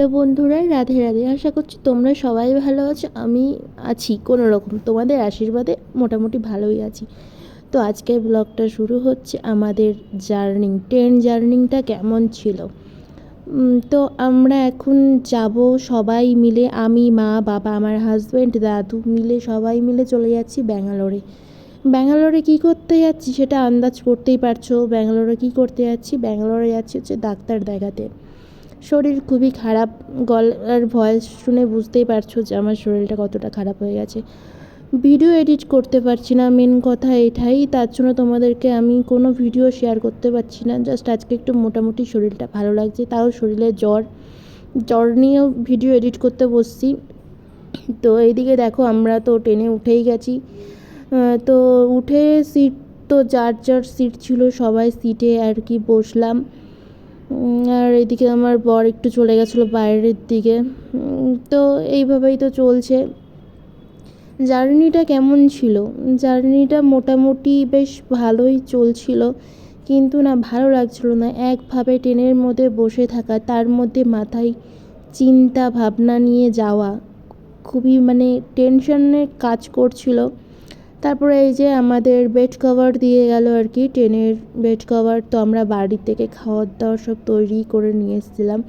Hello বন্ধুরা, রাধে রাধে। আশা করছি তোমরা সবাই ভালো আছো। আমি আছি কোনো রকম তোমাদের আশীর্বাদে মোটামুটি ভালোই আছি। তো আজকের ব্লগটা শুরু হচ্ছে আমাদের জার্নিং, ট্রেন জার্নিংটা কেমন ছিল? তো আমরা এখন যাব সবাই মিলে, আমি, মা, বাবা, আমার হাজব্যান্ড দাদু মিলে সবাই মিলে চলে যাচ্ছি ব্যাঙ্গালোরে। ব্যাঙ্গালোরে কী করতে যাচ্ছি সেটা আন্দাজ করতেই পারছ। ব্যাঙ্গালোরে কী করতে যাচ্ছি? ব্যাঙ্গালোরে যাচ্ছি হচ্ছে ডাক্তার দেখাতে। শরীর খুবই খারাপ, গলার ভয়েস শুনে বুঝতেই পারছ যে আমার শরীরটা কতটা খারাপ হয়ে গেছে। ভিডিও এডিট করতে পারছি না মেন কথা এটাই। তার জন্য তোমাদেরকে আমি কোনো ভিডিও শেয়ার করতে পারছি না। জাস্ট আজকে একটু মোটামুটি শরীরটা ভালো লাগছে, তাও শরীরে জ্বর। জ্বর নিয়েও ভিডিও এডিট করতে বসছি। তো এইদিকে দেখো আমরা তো ট্রেনে উঠেই গেছি। তো উঠে সিট তো যার যার সিট ছিল, সবাই সিটে আর কি বসলাম। আর এদিকে আমার বর একটু চলে গেছিল বাইরের দিকে। তো এইভাবেই তো চলছে। জার্নিটা কেমন ছিল? জার্নিটা মোটামুটি বেশ ভালোই চলছিল। কিন্তু না, ভালো লাগছিল না। একভাবে ট্রেনের মধ্যে বসে থাকা, তার মধ্যে মাথায় চিন্তা ভাবনা নিয়ে যাওয়া, খুবই মানে টেনশনে কাজ করছিল। তারপরে এই যে আমাদের বেড কভার দিয়ে গেল আর কি, ট্রেনের বেড কভার তো আমরা বাড়ি থেকে খাওয়ার দাওয়ার সব তৈরি করে নিয়ে এসেছিলাম।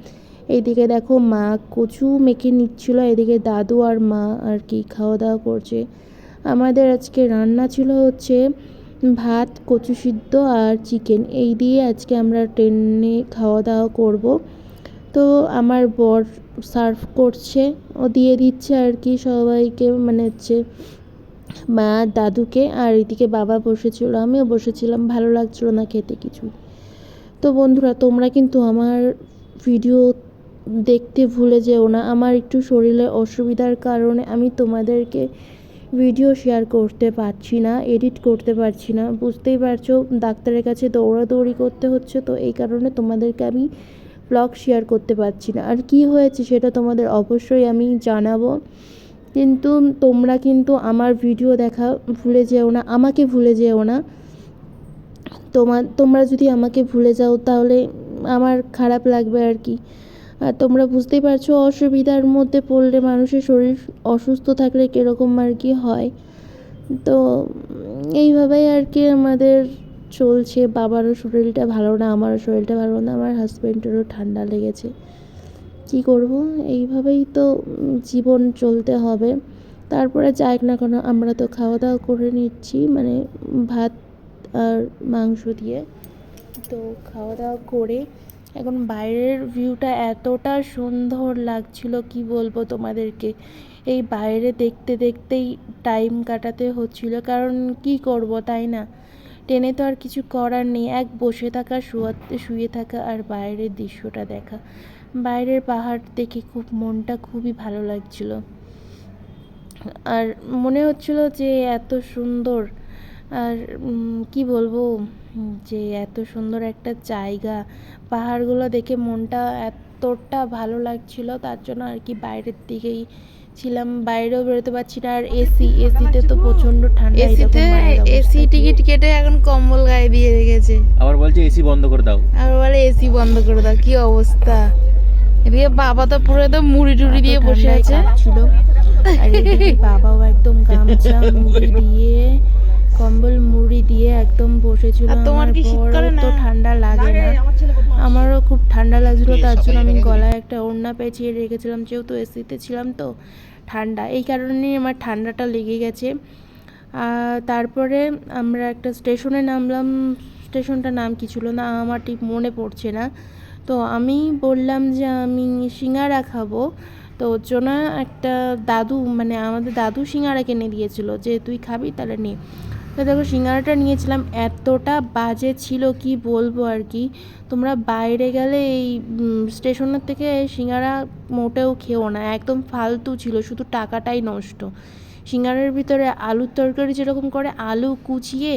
এইদিকে দেখো মা কচু মেখে নিচ্ছিল এদিকে দাদু আর মা আর কি খাওয়া দাওয়া করছে। আমাদের আজকে রান্না ছিল হচ্ছে ভাত, কচু সিদ্ধ আর চিকেন এই দিয়ে আজকে আমরা ট্রেনে খাওয়া দাওয়া করব। তো আমার বর সার্ভ করছে, ও দিয়ে দিচ্ছে আর কি সবাইকে মানে হচ্ছে মা দাদুকে আর এদিকে বাবা বসেছিল, আমিও বসেছিলাম, ভালো লাগছিল না খেতে কিছু। তো বন্ধুরা, তোমরা কিন্তু আমার ভিডিও দেখতে ভুলে যেও না, আমার একটু শরীরে অসুবিধার কারণে আমি তোমাদেরকে ভিডিও শেয়ার করতে পারছি না এডিট করতে পারছি না। বুঝতেই পারছ, ডাক্তারের কাছে দৌড়াদৌড়ি করতে হচ্ছে, তো এই কারণে তোমাদেরকে আমি ব্লগ শেয়ার করতে পারছি না। আর কি হয়েছে সেটা তোমাদের অবশ্যই আমি জানাব। কিন্তু তোমরা কিন্তু আমার ভিডিও দেখা ভুলে যেও না, আমাকে ভুলে যেও না। তোমার তোমরা যদি আমাকে ভুলে যাও তাহলে আমার খারাপ লাগবে আর কি। আর তোমরা বুঝতেই পারছ অসুবিধার মধ্যে পড়লে মানুষের শরীর অসুস্থ থাকলে কীরকম আর কি হয়। তো এইভাবেই আর কি আমাদের চলছে। বাবারও শরীরটা ভালো না, আমারও শরীরটা ভালো না, আমার হাজব্যান্ডেরও ঠান্ডা লেগেছে। কি করব? এইভাবেই তো জীবন চলতে হবে। তারপরে যাই না কেন, আমরা তো খাওয়া দাওয়া করে নিচ্ছি মানে ভাত আর মাংস দিয়ে। তো খাওয়া দাওয়া করে এখন বাইরের ভিউটা এতটা সুন্দর লাগছিল, কি বলব তোমাদেরকে? এই বাইরে দেখতে দেখতেই টাইম কাটাতে হচ্ছিল, কারণ কি করব তাই না? ট্রেনে তো আর কিছু করার নেই, এক বসে থাকা শুয়ে থাকা আর বাইরের দৃশ্যটা দেখা। বাইরের পাহাড় দেখে খুব মনটা খুবই ভালো লাগছিল। আর মনে হচ্ছিল যে এত সুন্দর আর কি বলব যে এত সুন্দর একটা জায়গা। পাহাড়গুলো দেখে মনটা এতটা ভালো লাগছিল তার জন্য আর কি বাইরের দিকেই ছিলাম। বাইরেও বেরোতে পারছি না আর এসি এসিতে তো প্রচণ্ড ঠান্ডা এসিতে এসি টিকিট কেটে এখন কম্বল গায়ে দিয়ে রেখেছে। আবার বলছে এসি বন্ধ করে দাও। আবার বলে এসি বন্ধ করে দাও কি অবস্থা? এদিকে বাবা তো পুরো একদম মুড়ি টুড়ি দিয়ে বসে আছে। এদিকে বাবাও একদম গামছা মুড়ি দিয়ে কম্বল মুড়ি দিয়ে একদম বসেছিল তোমার কি শীত বরও করে তো ঠান্ডা লাগে না। আমারও খুব ঠান্ডা লাগছিল তার জন্য আমি গলায় একটা ওড়না পেঁচিয়ে রেখেছিলাম যেহেতু এসিতে ছিলাম তো ঠান্ডা। এই কারণেই আমার ঠান্ডাটা লেগে গেছে। আর তারপরে আমরা একটা স্টেশনে নামলাম। স্টেশনটার নাম কি ছিল না আমার ঠিক মনে পড়ছে না। তো আমি বললাম যে আমি সিঙ্গারা খাব। তো জন্য একটা দাদু মানে আমাদের দাদু সিঙ্গারা কিনে দিয়েছিল যে তুই খাবি তাহলে নে। তো দেখো সিঙ্গারাটা নিয়েছিলাম, এতটা বাজে ছিল কি বলব আর কি। তোমরা বাইরে গেলে এই স্টেশনের থেকে সিঙ্গারা মোটেও খেও না, একদম ফালতু ছিল, শুধু টাকাটাই নষ্ট। সিঙ্গারের ভিতরে আলুর তরকারি যেরকম করে, আলু কুচিয়ে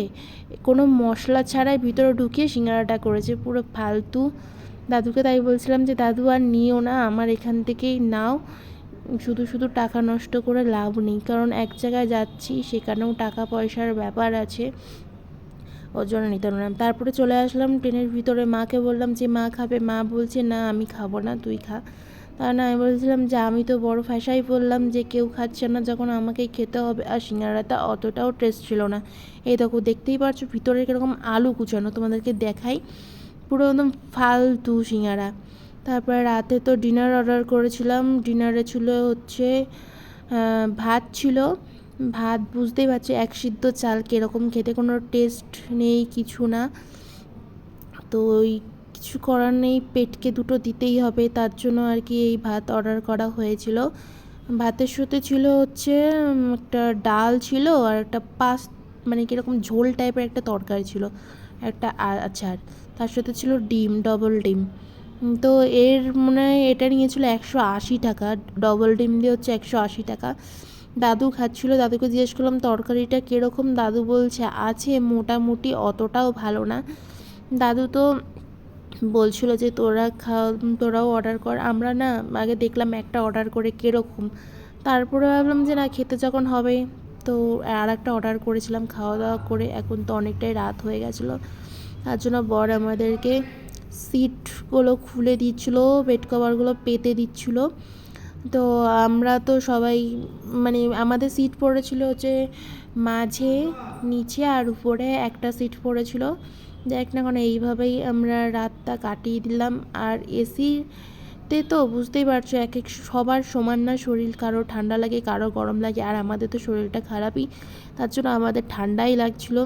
কোনো মশলা ছাড়াই ভিতরে ঢুকিয়ে সিঙ্গারাটা করেছে, পুরো ফালতু। দাদুকে তাই বলছিলাম যে, দাদু আর নিও না, আমার এখান থেকেই নাও। শুধু শুধু টাকা নষ্ট করে লাভ নেই। কারণ এক জায়গায় যাচ্ছি, সেখানেও টাকা পয়সার ব্যাপার আছে। ওর জন্য নিতে পারলাম তারপরে চলে আসলাম ট্রেনের ভিতরে। মাকে বললাম যে, মা খাবে? মা বলছে, না, আমি খাব না, তুই খা। তা না আমি বলছিলাম যে, আমি তো বড় ফ্যাসাই বললাম যে, কেউ খাচ্ছে না, যখন আমাকেই খেতে হবে। আর সিঙ্গারাটা অতটাও টেস্ট ছিল না। এই দেখো, দেখতেই পারছ ভিতরে কীরকম আলু কুচানো। তোমাদেরকে দেখাই। পুরো একদম ফালতু সিঙ্গারা। তারপরে রাতে তো ডিনার অর্ডার করেছিলাম। ডিনারে ছিল হচ্ছে ভাত ছিল। ভাত বুঝতেই পারছি, এক সিদ্ধ চাল কীরকম খেতে, কোনো টেস্ট নেই, কিছু না। তো ওই কিছু করার নেই, পেটকে দুটো দিতেই হবে, তার জন্য আর কি এই ভাত অর্ডার করা হয়েছিল। ভাতের সাথে ছিল হচ্ছে একটা ডাল ছিল আর একটা পাস মানে কীরকম ঝোল টাইপের একটা তরকারি ছিল। একটা আচার। তার সাথে ছিল ডিম ডবল ডিম। তো এর মনে হয় এটা নিয়েছিল একশো আশি টাকা। ডবল ডিম দিয়ে হচ্ছে একশো আশি টাকা। দাদু খাচ্ছিল, দাদুকে জিজ্ঞেস করলাম, তরকারিটা কীরকম? দাদু বলছে, আছে, মোটামুটি অতটাও ভালো না। দাদু তো বলছিল যে, তোরা খা তোরাও অর্ডার কর। আমরা না আগে দেখলাম একটা অর্ডার করে কীরকম। তারপরে ভাবলাম যে, না, খেতে যখন হবে। তো আর একটা অর্ডার করেছিলাম খাওয়া দাওয়া করে। এখন তো অনেকটাই রাত হয়ে গেছিল। তার জন্য বর আমাদেরকে সিটগুলো খুলে দিচ্ছিল বেড কভারগুলো পেতে দিচ্ছিল। তো আমরা তো সবাই মানে আমাদের সিট পড়েছিল হচ্ছে মাঝে, নিচে আর উপরে একটা সিট পড়েছিল। দেখ না কেন, এইভাবেই আমরা রাতটা কাটিয়ে দিলাম। আর এসিতে তো বুঝতেই পারছ এক এক সবার সমান না শরীর, কারও ঠান্ডা লাগে, কারও গরম লাগে, আর আমাদের তো শরীরটা খারাপই। তার জন্য আমাদের ঠান্ডাই লাগছিল।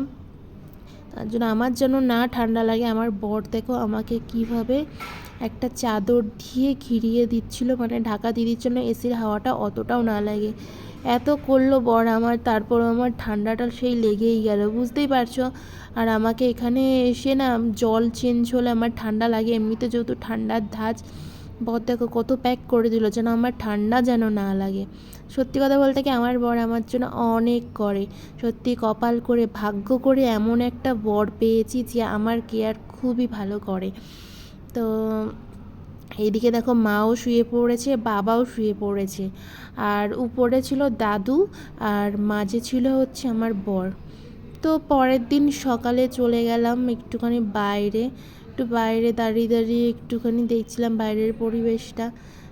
তার জন্য আমার যেন না ঠান্ডা লাগে, আমার বর দেখো আমাকে কীভাবে একটা চাদর দিয়ে ঘিরিয়ে দিচ্ছিল মানে ঢাকা দিয়ে দিচ্ছিল এসির হাওয়াটা অতটাও না লাগে। এত করল বর আমার তারপর আমার ঠান্ডাটা সেই লেগেই গেল, বুঝতেই পারছ? আর আমাকে এখানে এসে না জল চেঞ্জ হলে আমার ঠান্ডা লাগে, এমনিতে যেহেতু ঠান্ডার ধাঁচ বর দেখো কত প্যাক করে দিল যেন আমার ঠান্ডা যেন না লাগে। সত্যি কথা বলতে কি আমার বর আমার জন্য অনেক করে। সত্যি কপাল করে, ভাগ্য করে এমন একটা বর পেয়েছি যে আমার কেয়ার খুবই ভালো করে। তো এইদিকে দেখো মাও শুয়ে পড়েছে, বাবাও শুয়ে পড়েছে। আর উপরে ছিল দাদু, আর মাঝে ছিল হচ্ছে আমার বর। তো পরের দিন সকালে চলে গেলাম একটুখানি বাইরে। একটু বাইরে দাঁড়িয়ে দাঁড়িয়ে একটুখানি দেখছিলাম বাইরের পরিবেশটা।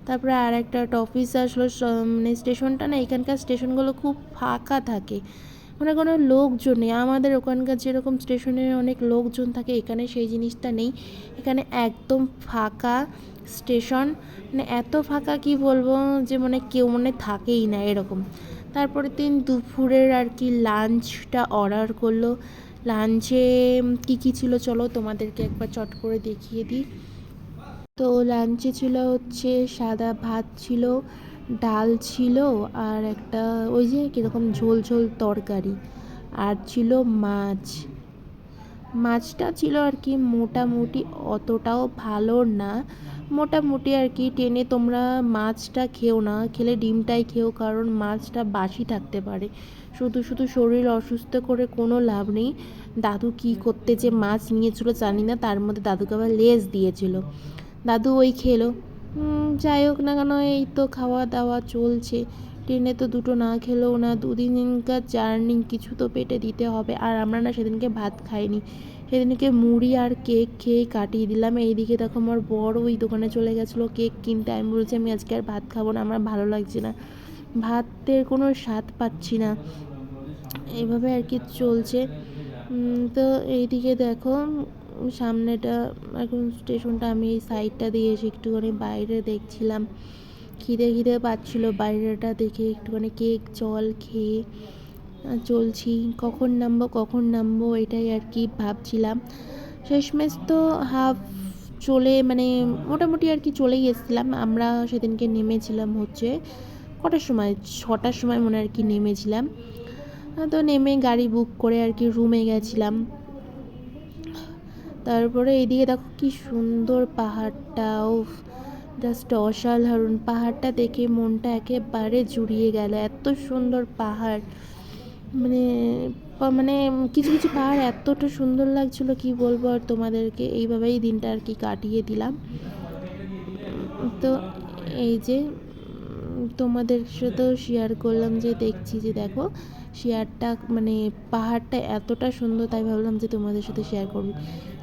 তারপরে আর একটা অফিস আসলো মানে স্টেশনটা না, এখানকার স্টেশনগুলো খুব ফাঁকা থাকে। মানে কোনো লোকজন নেই। আমাদের ওখানকার যেরকম স্টেশনে অনেক লোকজন থাকে, এখানে সেই জিনিসটা নেই। এখানে একদম ফাঁকা স্টেশন। মানে এত ফাঁকা কি বলব যে মানে কেউ মনে থাকেই না এরকম। তারপরে দিন দুপুরের আর কি লাঞ্চটা অর্ডার করল। লাঞ্চে কী কী ছিল চলো তোমাদেরকে একবার চট করে দেখিয়ে দিই। তো লাঞ্চে ছিল হচ্ছে সাদা ভাত ছিল, ডাল ছিল আর একটা ওই যে কীরকম ঝোল ঝোল তরকারি। আর ছিল মাছ। মাছটা ছিল আর কি মোটামুটি অতটাও ভালো না। মোটামুটি আর কি, টেনে তোমরা মাছটা খেও না, খেলে ডিমটাই খেও, কারণ মাছটা বাসি থাকতে পারে। শুধু শুধু শরীর অসুস্থ করে কোনো লাভ নেই। দাদু কি করতে যে মাছ নিয়েছিল জানি না, তার মধ্যে দাদুকে আবার লেজ দিয়েছিল। দাদু ওই খেলো। যাই হোক না কেন, এই তো খাওয়া দাওয়া চলছে। ট্রেনে তো দুটো না খেলেও না দুদিন দিনকার জার্নি কিছু তো পেটে দিতে হবে। আর আমরা না সেদিনকে ভাত খাইনি। সেদিনকে মুড়ি আর কেক খেয়ে কাটিয়ে দিলাম। এইদিকে দেখো আমার বড় ওই দোকানে চলে গেছিল, কেক কিনতে। আমি বলছি, আমি আজকে আর ভাত খাব না, আমার ভালো লাগছে না। ভাতের কোনো স্বাদ পাচ্ছি না। এইভাবে আর কি চলছে। তো এইদিকে দেখো, সামনেটা এখন স্টেশনটা আমি এই সাইডটা দিয়ে এসে একটুখানি বাইরে দেখছিলাম। খিদে খিদে পাচ্ছিল, বাইরেটা দেখে একটুখানি কেক, জল খেয়ে চলছি, কখন নামবো কখন নামবো, এটাই আর কি ভাবছিলাম। শেষমেশ তো হাফ চলে মানে মোটামুটি আর কি চলেই এসেছিলাম। আমরা সেদিনকে নেমেছিলাম হচ্ছে কটার সময়? ছটার সময় মনে আর কি নেমেছিলাম। তো নেমে গাড়ি বুক করে আর কি রুমে গেছিলাম। তারপরে এইদিকে দেখো কি সুন্দর পাহাড়টা, উফ জাস্ট অসাধারণ। পাহাড়টা দেখে মনটা একেবারে জুড়িয়ে গেল। এত সুন্দর পাহাড়। মানে মানে কিছু কিছু পাহাড় এতটা সুন্দর লাগছিল কি বলব আর তোমাদেরকে, এইভাবেই দিনটা আর কি কাটিয়ে দিলাম। তো এই যে, তোমাদের সাথেও শেয়ার করলাম যে, দেখছি যে দেখো শেয়ারটা মানে পাহাড়টা এতটা সুন্দর, তাই ভাবলাম যে তোমাদের সাথে শেয়ার করব।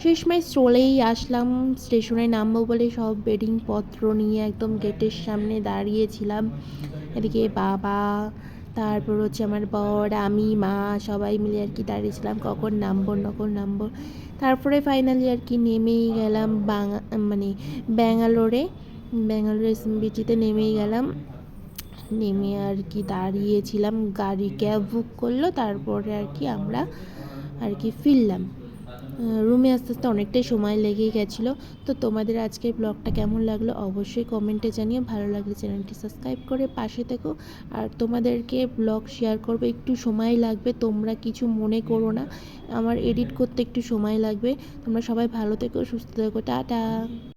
শেষমেশ চলেই আসলাম স্টেশনে নামবো বলে সব বেডিংপত্র নিয়ে একদম গেটের সামনে দাঁড়িয়েছিলাম। এদিকে বাবা তারপর হচ্ছে আমার বর, আমি, মা সবাই মিলে আর কি দাঁড়িয়েছিলাম, কখন নামবো কখন নামবো। তারপরে ফাইনালি আর কি নেমেই গেলাম বাঙা মানে ব্যাঙ্গালোরে, ব্যাঙ্গালোর বিচিতে নেমেই গেলাম। নেমে আর কি দাঁড়িয়েছিলাম, গাড়ি ক্যাব বুক করল, তারপরে আর কি আমরা আর কি ফিরলাম। রুমে আস্তে আস্তে অনেকটাই সময় লেগেই গেছিল। তো তোমাদের আজকের ব্লগটা কেমন লাগল অবশ্যই কমেন্টে জানিয়ে ভালো লাগলে চ্যানেলটি সাবস্ক্রাইব করে পাশে থেকো। আর তোমাদেরকে ব্লগ শেয়ার করবে, একটু সময় লাগবে, তোমরা কিছু মনে করো না। আমার এডিট করতে একটু সময় লাগবে। তোমরা সবাই ভালো থেকো, সুস্থ থেকো, টাটা।